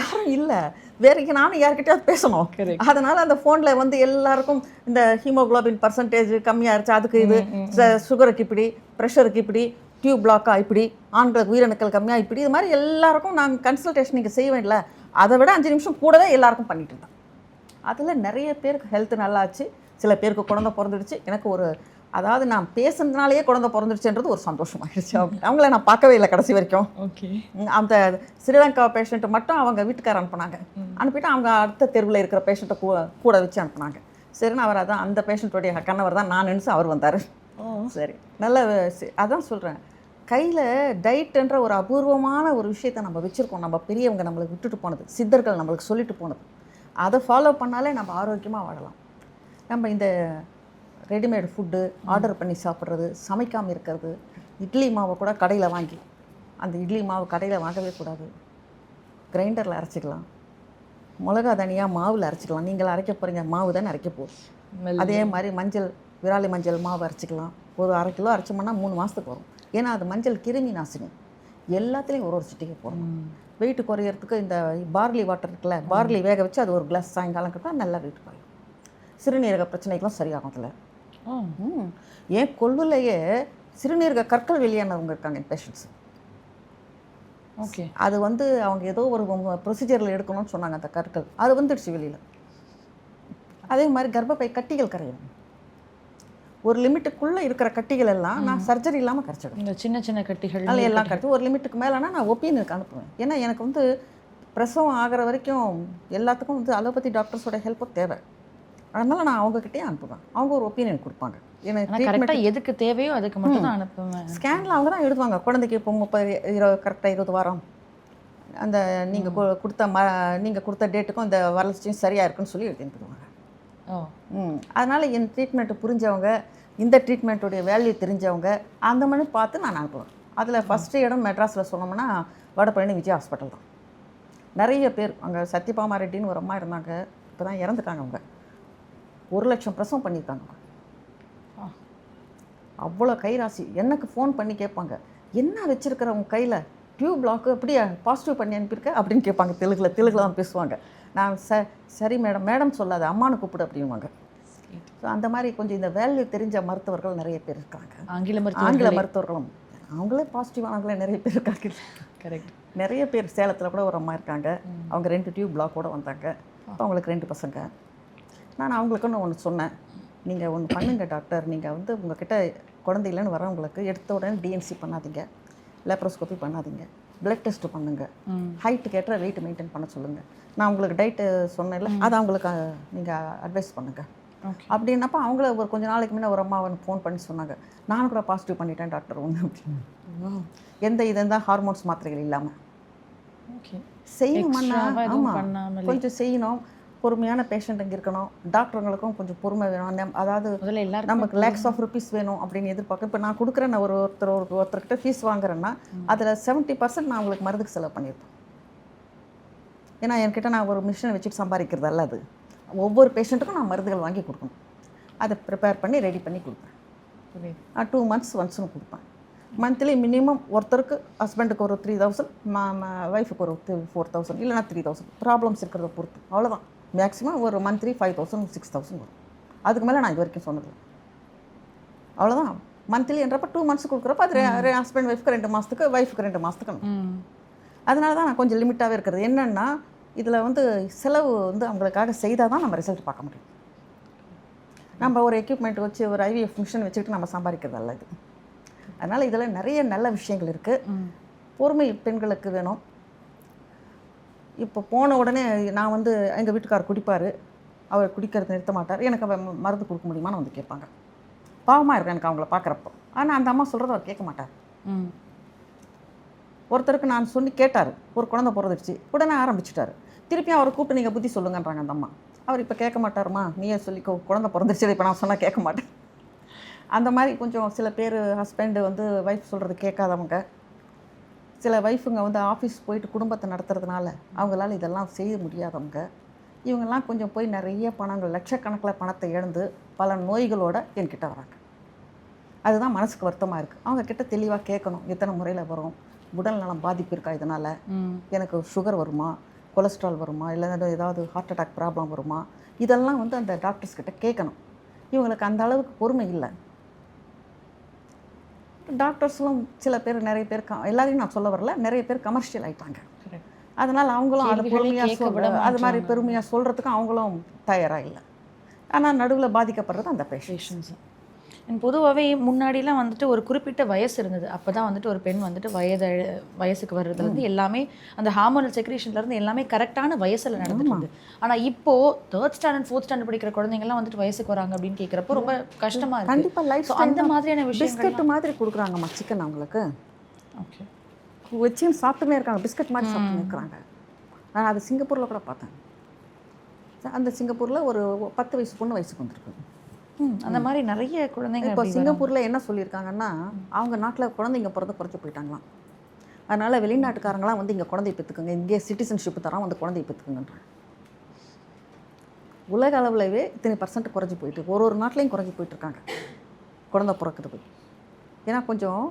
யாரும் இல்லை. வேற நானும் யார்கிட்டயாவது பேசணும். அதனால அந்த ஃபோனில் வந்து எல்லாருக்கும் இந்த ஹீமோகுளோபின் பர்சன்டேஜ் கம்மியாயிருச்சு அதுக்கு இது சுகருக்கு இப்படி ப்ரெஷருக்கு இப்படி டியூப் பிளாக்கா இப்படி ஆண்களுக்கு உயிரணுக்கள் கம்மியாக இப்படி இது மாதிரி எல்லாருக்கும் நாங்கள் கன்சல்டேஷன் நீங்கள் செய்வேன்ல அதை விட அஞ்சு நிமிஷம் கூடவே எல்லாருக்கும் பண்ணிட்டு இருந்தேன் அதில் நிறைய பேருக்கு ஹெல்த் நல்லாச்சு. சில பேருக்கு குழந்தை பிறந்துடுச்சு. எனக்கு ஒரு அதாவது நான் பேசுனதுனாலேயே குழந்தை பிறந்துடுச்சுன்றது ஒரு சந்தோஷமாயிடுச்சு அவங்க அவங்கள நான் பார்க்கவே இல்லை கடைசி வரைக்கும். ஓகே. அந்த ஸ்ரீலங்கா பேஷண்ட்டை மட்டும் அவங்க வீட்டுக்கார அனுப்புனாங்க. அனுப்பிட்டு அவங்க அடுத்த தெருவில் இருக்கிற பேஷண்ட்டை கூட கூட வச்சு அனுப்புனாங்க. சரின்னு அவர் அதான் அந்த பேஷண்ட்டோடைய கணவர் தான் நான் நினச்சி அவர் வந்தார். சரி நல்ல அதான் சொல்கிறேன் கையில் டயட்ன்ற ஒரு அபூர்வமான ஒரு விஷயத்தை நம்ம வச்சுருக்கோம். நம்ம பெரியவங்க நம்மளுக்கு விட்டுட்டு போனது சித்தர்கள் நம்மளுக்கு சொல்லிட்டு போனது. அதை ஃபாலோ பண்ணாலே நம்ம ஆரோக்கியமாக வாழலாம். நம்ம இந்த ரெடிமேட் ஃபுட்டு ஆர்டர் பண்ணி சாப்பிட்றது சமைக்காமல் இருக்கிறது இட்லி மாவை கூட கடையில் வாங்கி அந்த இட்லி மாவு கடையில் வாங்கவே கூடாது. கிரைண்டரில் அரைச்சிக்கலாம். மிளகா தனியாக மாவில் அரைச்சிக்கலாம். நீங்கள் அரைக்க போகிறீங்க மாவு தானே அரைக்க போகுது. அதே மாதிரி மஞ்சள் விராலி மஞ்சள் மாவு அரைச்சிக்கலாம். ஒரு அரை கிலோ அரைச்சோம்னா மூணு மாதத்துக்கு வரும். ஏன்னா அது மஞ்சள் கிருமி நாசினி. எல்லாத்துலேயும் ஒரு ஒரு சிட்டிகை போடணும் வெயிட் குறையறதுக்கு இந்த பார்லி வாட்டர் இருக்குல்ல பார்லி வேக வச்சு அது ஒரு கிளாஸ் சாயங்காலம் கிட்ட நல்லா வெயிட் குறையும். சிறுநீரக பிரச்சனைக்கெல்லாம் சரியாகும் அதில். ஏன் கொள்ளுலையே சிறுநீரக கற்கள் வெளியானவங்க இருக்காங்க பேஷண்ட்ஸ் ஓகே. அது வந்து அவங்க ஏதோ ஒரு ப்ரொசீஜரில் எடுக்கணும்னு சொன்னாங்க அந்த கற்கள். அது வந்துடுச்சு வெளியில். அதே மாதிரி கர்ப்பப்பை கட்டிகள் கரையும் ஒரு லிமிட்டுக்குள்ளே இருக்கிற கட்டிகள் எல்லாம் நான் சர்ஜரி இல்லாமல் கரைச்சிடுவேன். இந்த சின்ன சின்ன கட்டிகள் அதனால எல்லாம் கட்டி ஒரு லிமிட்டுக்கு மேலேனா நான் ஒப்பீனியனுக்கு அனுப்புவேன். ஏன்னா எனக்கு வந்து பிரசவம் ஆகிற வரைக்கும் எல்லாத்துக்கும் வந்து அலோபதி டாக்டர்ஸோட ஹெல்ப்பும் தேவை. அதனால நான் அவங்கக்கிட்டே அனுப்புவேன். அவங்க ஒரு ஒப்பீனியன் கொடுப்பாங்க. எனக்கு எதுக்கு தேவையோ அதுக்கு மட்டும் தான் அனுப்புவேன். ஸ்கேனில் அவங்க தான் எழுதுவாங்க. குழந்தைக்கு இப்போ முப்பது இருபது கரெக்டாக இருபது வாரம். அந்த நீங்கள் கொடுத்த ம நீங்கள் கொடுத்த டேட்டுக்கும் இந்த வளர்ச்சியும் சரியாக இருக்குன்னு சொல்லி எழுதி அனுப்பிடுவாங்க. அதனால் என் ட்ரீட்மெண்ட்டு புரிஞ்சவங்க இந்த ட்ரீட்மெண்ட்டுடைய வேல்யூ தெரிஞ்சவங்க அந்த மாதிரி பார்த்து நான் அனுப்புவேன். அதில் ஃபஸ்ட்டு இடம் மெட்ராஸில் சொன்னோம்னா வடபழனி விஜய் ஹாஸ்பிட்டல் தான். நிறைய பேர் அங்கே சத்யபாமா ரெட்டின்னு ஒரு அம்மா இருந்தாங்க. இப்போ தான் இறந்துட்டாங்க அவங்க. ஒரு லட்சம் பிரசவம் பண்ணியிருக்காங்க. அவ்வளோ கைராசி. எனக்கு ஃபோன் பண்ணி கேட்பாங்க என்ன வச்சிருக்கிற உன் கையில்? டியூப் பிளாக் அப்படியே பாசிட்டிவ் பண்ணி அனுப்பியிருக்க? அப்படின்னு கேட்பாங்க. தெலுங்குல தெலுங்குல தான் பேசுவாங்க. நான் ச சரி மேடம் மேடம் சொல்லாத அம்மானு கூப்பிடு அப்படிங்குவாங்க ஸோ அந்த மாதிரி கொஞ்சம் இந்த வேல்யூ தெரிஞ்ச மருத்துவர்கள் நிறைய பேர் இருக்காங்க. ஆங்கில ஆங்கில மருத்துவ மருத்துவர்களும் அவங்களே பாசிட்டிவானவங்களே நிறைய பேர் இருக்காங்க. கரெக்ட் நிறைய பேர் சேலத்தில் கூட ஒரு அம்மா இருக்காங்க. அவங்க ரெண்டு டியூப் பிளாக்கோட வந்தாங்க. அப்போ அவங்களுக்கு ரெண்டு பசங்க. நான் அவங்களுக்குன்னு ஒன்று சொன்னேன். நீங்கள் ஒன்று பண்ணுங்க டாக்டர். நீங்கள் வந்து உங்ககிட்ட குழந்தை இல்லைன்னு வரவங்களுக்கு எடுத்த உடனே டிஎன்சி பண்ணாதீங்க. லேப்ரோஸ்கோபி பண்ணாதீங்க. பிளட் டெஸ்ட் பண்ணுங்க. ஹைட்டுக்கு ஏற்ற வெயிட் மெயின்டைன் பண்ண சொல்லுங்கள் நான் உங்களுக்கு டயட்டு சொன்னேன்ல அதை அவங்களுக்கு நீங்கள் அட்வைஸ் பண்ணுங்கள் ஓகே. அப்படின்னப்ப அவங்கள ஒரு கொஞ்ச நாளைக்கு முன்ன ஒரு அம்மா வந்து ஃபோன் பண்ணி சொன்னாங்க. நானும் கூட பாசிட்டிவ் பண்ணிட்டேன் டாக்டர் ஒன்று அப்படின்னு எந்த இது ஹார்மோன்ஸ் மாத்திரைகள் இல்லாமல் எதுவும் ஆமாம். கொஞ்சம் செய்யணும். பொறுமையான பேஷண்ட் அங்கே இருக்கணும். டாக்டருங்களுக்கும் கொஞ்சம் பொறுமை வேணும். அதாவது முதல்ல எல்லாருக்கும் நமக்கு லேக்ஸ் ஆஃப் ருபீஸ் வேணும் அப்படின்னு எதிர்பார்க்க. இப்போ நான் கொடுக்குறேன் ஒரு ஒருத்தர் ஒரு ஒருத்தர்கிட்ட ஃபீஸ் வாங்குறேன்னா அதில் செவன்ட்டி பர்சன்ட் நான் உங்களுக்கு மருந்துக்கு செலவு பண்ணியிருப்பேன். ஏன்னா என்கிட்ட நான் ஒரு மிஷினை வச்சுட்டு சம்பாதிக்கிறது அல்ல அது. ஒவ்வொரு பேஷண்ட்டுக்கும் நான் மருந்துகள் வாங்கி கொடுக்கணும். அதை ப்ரிப்பேர் பண்ணி ரெடி பண்ணி கொடுப்பேன். நான் டூ மந்த்ஸ் ஒன்ஸ்னு கொடுப்பேன். மந்த்லி மினிமம் ஒருத்தருக்கு ஹஸ்பண்டுக்கு ஒரு த்ரீ தௌசண்ட் ஒய்ஃபுக்கு ஒரு ஃபோர் தௌசண்ட் இல்லைனா த்ரீ தௌசண்ட் ப்ராப்ளம்ஸ் இருக்கிறத பொறுத்து. அவ்வளோதான் மேக்ஸிமம் ஒரு monthly five thousand six thousand வரும். அதுக்கு மேலே நான் இது வரைக்கும் சொன்னது. அவ்வளோதான் மந்த்லின்றப்ப டூ மந்த்ஸ் கொடுக்குறப்ப அது ஹஸ்பண்ட் ஒய்ஃப்க்கு ரெண்டு மாதத்துக்கு ஒய்ஃபுக்கு ரெண்டு மாதத்துக்கு அதனால தான் நான் கொஞ்சம் லிமிட்டாகவே இருக்கிறது. என்னென்னா இதில் வந்து செலவு வந்து அவங்களுக்காக செய்தால் தான் நம்ம ரிசல்ட் பார்க்க முடியும். நம்ம ஒரு எக்யூப்மெண்ட் வச்சு ஒரு ஐவிஎஃப் மிஷின் வச்சுக்கிட்டு நம்ம சம்பாதிக்கிறதல்ல இது. அதனால் இதில் நிறைய நல்ல விஷயங்கள் இருக்குது பொறுமை பெண்களுக்கு வேணும். இப்போ போன உடனே நான் வந்து எங்கள் வீட்டுக்காரர் குடிப்பார். அவர் குடிக்கிறது நிறுத்த மாட்டார். எனக்கு மருந்து கொடுக்க முடியுமான்னு வந்து கேட்பாங்க. பாவமாக இருக்கும் எனக்கு அவங்கள பார்க்குறப்போ. ஆனால் அந்த அம்மா சொல்கிறத அவர் கேட்க மாட்டார். ம். ஒருத்தருக்கு நான் சொல்லி கேட்டார். ஒரு குழந்தை பிறந்துடுச்சு. உடனே ஆரம்பிச்சிட்டாரு. திருப்பியும் அவரை கூப்பிட்டு நீங்கள் புத்தி சொல்லுங்கன்றாங்க அந்த அம்மா. அவர் இப்போ கேட்க மாட்டாருமா? நீயே சொல்லிக்கோ. குழந்தை பிறந்துருச்சு இப்போ நான் சொன்னால் கேட்க மாட்டேன். அந்த மாதிரி கொஞ்சம் சில பேர் ஹஸ்பண்டு வந்து ஒய்ஃப் சொல்கிறது கேட்காதவங்க. சில ஒய்ஃபுங்க வந்து ஆஃபீஸ் போயிட்டு குடும்பத்தை நடத்துறதுனால அவங்களால இதெல்லாம் செய்ய முடியாதவங்க. இவங்கெல்லாம் கொஞ்சம் போய் நிறைய பணங்கள் லட்சக்கணக்கில் பணத்தை இழந்து பல நோய்களோட என்கிட்ட வராங்க. அதுதான் மனசுக்கு வருத்தமாக இருக்குது அவங்க கிட்ட தெளிவாக கேட்கணும் எத்தனை முறையில் வரும் உடல் நலம் பாதிப்பு இருக்கா இதனால்? எனக்கு சுகர் வருமா? கொலஸ்ட்ரால் வருமா? இல்லை ஏதாவது ஹார்ட் அட்டாக் ப்ராப்ளம் வருமா? இதெல்லாம் வந்து அந்த டாக்டர்ஸ் கிட்ட கேட்கணும். இவங்களுக்கு அந்த அளவுக்கு பொறுமை இல்லை. டாக்டர்ஸ்லாம் சில பேர் நிறைய பேர் எல்லாரையும் நான் சொல்ல வரல. நிறைய பேர் கமர்ஷியல் ஆயிட்டாங்க. அதனால் அவங்களும் அதை விட சொல்ல அது மாதிரி. பெருமையாக சொல்கிறதுக்கும் அவங்களும் தயாராக இல்லை. ஆனால் நடுவில் பாதிக்கப்படுறது அந்த பேஷண்ட் பேஷன்ஸ் அண்ட் பொதுவாகவே முன்னாடிலாம் வந்துட்டு ஒரு குறிப்பிட்ட வயசு இருந்தது. அப்போ தான் வந்துட்டு ஒரு பெண் வந்துட்டு வயது வயசுக்கு வர்றதுலேருந்து எல்லாமே அந்த ஹார்மோனல் செக்ரேஷன்லேருந்து எல்லாமே கரெக்டான வயசில் நடந்துட்டு ஆனால் இப்போ தேர்ட் ஸ்டாண்டர்ட் ஃபோர்த் ஸ்டாண்டர்ட் படிக்கிற குழந்தைங்கலாம் வந்துட்டு வயசுக்கு வராங்க அப்படின்னு கேட்குறப்போ ரொம்ப கஷ்டமா இருக்கு. கண்டிப்பாக லைஃப் அந்த மாதிரியான விஷயங்கள் பிஸ்கட் மாதிரி கொடுக்குறாங்கம்மா சிக்கன் அவங்களுக்கு. ஓகே வச்சு சாப்பிட்டுமே இருக்காங்க. பிஸ்கட் மாதிரி சாப்பிட்டுமே இருக்கிறாங்க. நான் அது சிங்கப்பூரில் கூட பார்த்தேன். அந்த சிங்கப்பூரில் ஒரு பத்து வயசு பொண்ணு வயசுக்கு வந்திருக்கு. அந்த மாதிரி நிறைய குழந்தைங்க இப்போ சிங்கப்பூரில் என்ன சொல்லியிருக்காங்கன்னா அவங்க நாட்டில் குழந்தைங்க பிறந்து குறைச்சி போயிட்டாங்களாம். அதனால் வெளிநாட்டுக்காரங்களாம் வந்து இங்கே குழந்தை பெற்றுக்குங்க இங்கே சிட்டிசன்ஷிப் தரோம் வந்து குழந்தை பெற்றுக்குங்கன்றாங்க உலக அளவுலவே இத்தனை பர்சன்ட் குறைஞ்சி போயிட்டு ஒரு ஒரு நாட்டிலையும் குறைஞ்சி போயிட்டுருக்காங்க. குழந்தை பிறக்கிறது ஏன்னா கொஞ்சம்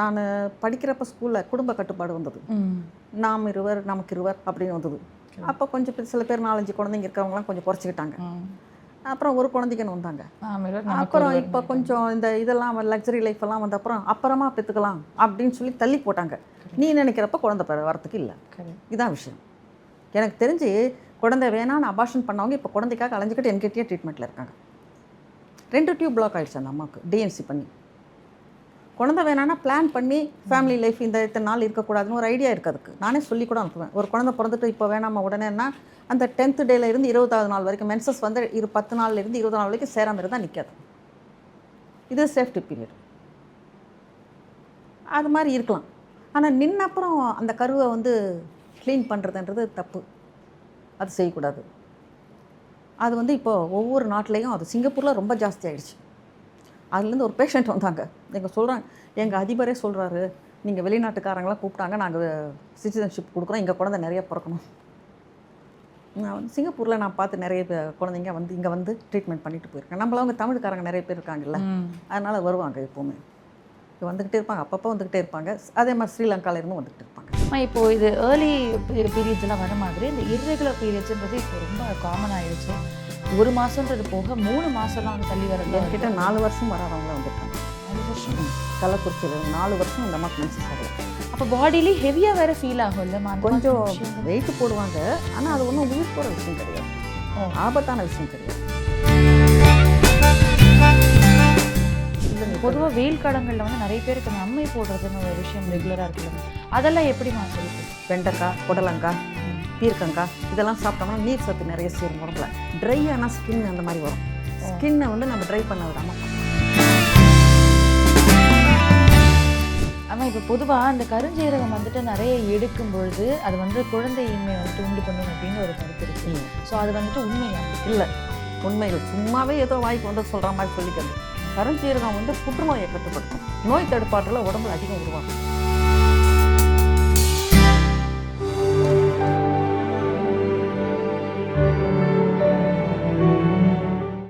நான் படிக்கிறப்ப ஸ்கூலில் குடும்ப கட்டுப்பாடு வந்தது. நாம் இருவர் நமக்கு இருவர் அப்படின்னு வந்தது. அப்போ கொஞ்சம் சில பேர் நாலஞ்சு குழந்தைங்க இருக்கவங்களாம் கொஞ்சம் குறைச்சிக்கிட்டாங்க. அப்புறம் ஒரு குழந்தைங்கன்னு வந்தாங்க அப்புறம் இப்போ கொஞ்சம் இந்த இதெல்லாம் லக்ஸரி லைஃப் எல்லாம் வந்த அப்புறம் அப்புறமா பெற்றுக்கலாம் அப்படின்னு சொல்லி தள்ளி போட்டாங்க. நீ நினைக்கிறப்ப குழந்தை பெற வரத்துக்கு இல்லை. இதான் விஷயம். எனக்கு தெரிஞ்சு குழந்தை வேணான்னு அபாஷன் பண்ணவங்க இப்போ குழந்தைக்காக அலைஞ்சிக்கிட்டு என்கிட்டயே ட்ரீட்மெண்ட்டில் இருக்காங்க. ரெண்டு டியூப் பிளாக் ஆயிடுச்சு அந்த அம்மாவுக்கு டிஎன்சி பண்ணி. குழந்தை வேணான்னா பிளான் பண்ணி ஃபேமிலி லைஃப் இந்த இத்தனை நாள் இருக்கக்கூடாதுன்னு ஒரு ஐடியா இருக்குது அதுக்கு. நானே சொல்லி கூட அனுப்புவேன். ஒரு குழந்தை பிறந்துட்டு இப்போ வேணாமா உடனேன்னா அந்த டென்த்து டேல இருந்து இருபதாவது நாள் வரைக்கும் மென்சஸ் வந்து இரு பத்து நாள்லேருந்து இருபது நாள் வரைக்கும் சேராமல் இருந்தால் நிற்காது இது சேஃப்டி பீரியட் அது மாதிரி இருக்கலாம். ஆனால் நின்ன அப்புறம் அந்த கருவை வந்து க்ளீன் பண்ணுறதுன்றது தப்பு. அது செய்யக்கூடாது. அது வந்து இப்போ ஒவ்வொரு நாட்டிலையும் அது சிங்கப்பூரில் ரொம்ப ஜாஸ்தி ஆகிடுச்சு அதுலேருந்து ஒரு பேஷண்ட் வந்தாங்க. எங்கள் சொல்கிறாங்க எங்கள் அதிபரே சொல்கிறாரு நீங்கள் வெளிநாட்டுக்காரங்களாம் கூப்பிட்டாங்க நாங்கள் சிட்டிசன்ஷிப் கொடுக்குறோம் எங்கள் குழந்தை நிறைய பிறக்கணும். நான் வந்து சிங்கப்பூரில் நான் பார்த்து நிறைய குழந்தைங்க வந்து இங்கே வந்து ட்ரீட்மெண்ட் பண்ணிட்டு போயிருக்கேன். நம்மள அவங்க தமிழ்காரங்க நிறைய பேர் இருக்காங்கல்ல. அதனால் வருவாங்க எப்போவுமே. வந்துக்கிட்டே இருப்பாங்க அப்பப்போ வந்துக்கிட்டே இருப்பாங்க. அதே மாதிரி ஸ்ரீலங்கால இருந்தும் வந்துக்கிட்டு இருப்பாங்க. அம்மா இப்போ இது ஏர்லி பீரியட்ஸ் எல்லாம் வர மாதிரி இந்த irregular பீரியட்ஸ்ன்றது இப்போ ரொம்ப காமன் ஆயிடுச்சு. ஒரு மாசம்ன்றது போக மூணு மாசம்லாம் வந்து தள்ளி வரது என்கிட்ட நாலு வருஷம் வராதவங்க வந்திருக்காங்க ம். கள்ளக்குறிச்சியில் நாலு வருஷம் இந்த அம்மாக்கு மென்சஸ் ஆகல. அப்போ பாடியிலே ஹெவியா வேற ஃபீல் ஆகும்ல அந்த மாதிரி கொஞ்சம். வெயிட் போடுவாங்க. ஆனால் அது ஒன்றும் உயிர் போகிற விஷயம் கிடையாது. ஆபத்தான விஷயம் கிடையாது. பொதுவா வெயில் காலங்கள்ல வந்து நிறைய பேருக்கு இந்த அம்மை போடுறதுன்னு ஒரு விஷயம் ரெகுலரா இருக்குல்ல. அதெல்லாம் எப்படிமா சரி வெண்டைக்காய் புடலங்காய் பீர்க்கங்காய் இதெல்லாம் சாப்பிட்டோம்னா நீர் சத்து நிறைய சேரும் உடம்புல. ட்ரை ஆனால் ஸ்கின் அந்த மாதிரி வரும். ஸ்கின்னை வந்து நம்ம ட்ரை பண்ண விடாமல் ஆமா இப்போ பொதுவா அந்த கருஞ்சீரகம் வந்துட்டு நிறைய எடுக்கும் பொழுது அது வந்து குழந்தையின்மை வந்துட்டு உண்டு பண்ணும் அப்படின்னு ஒரு கருத்து இருக்கு. ஸோ அது வந்துட்டு உண்மையா? இல்லை. உண்மைகள். சும்மாவே ஏதோ வாய்க்கு வந்து சொல்கிற மாதிரி சொல்லிக்கிறது. கருஞ்சீரகம் வந்து புற்றுநோயை கட்டுப்படுத்தும். நோய் தடுப்பாற்றல உடம்புல அதிகம் உருவாகும்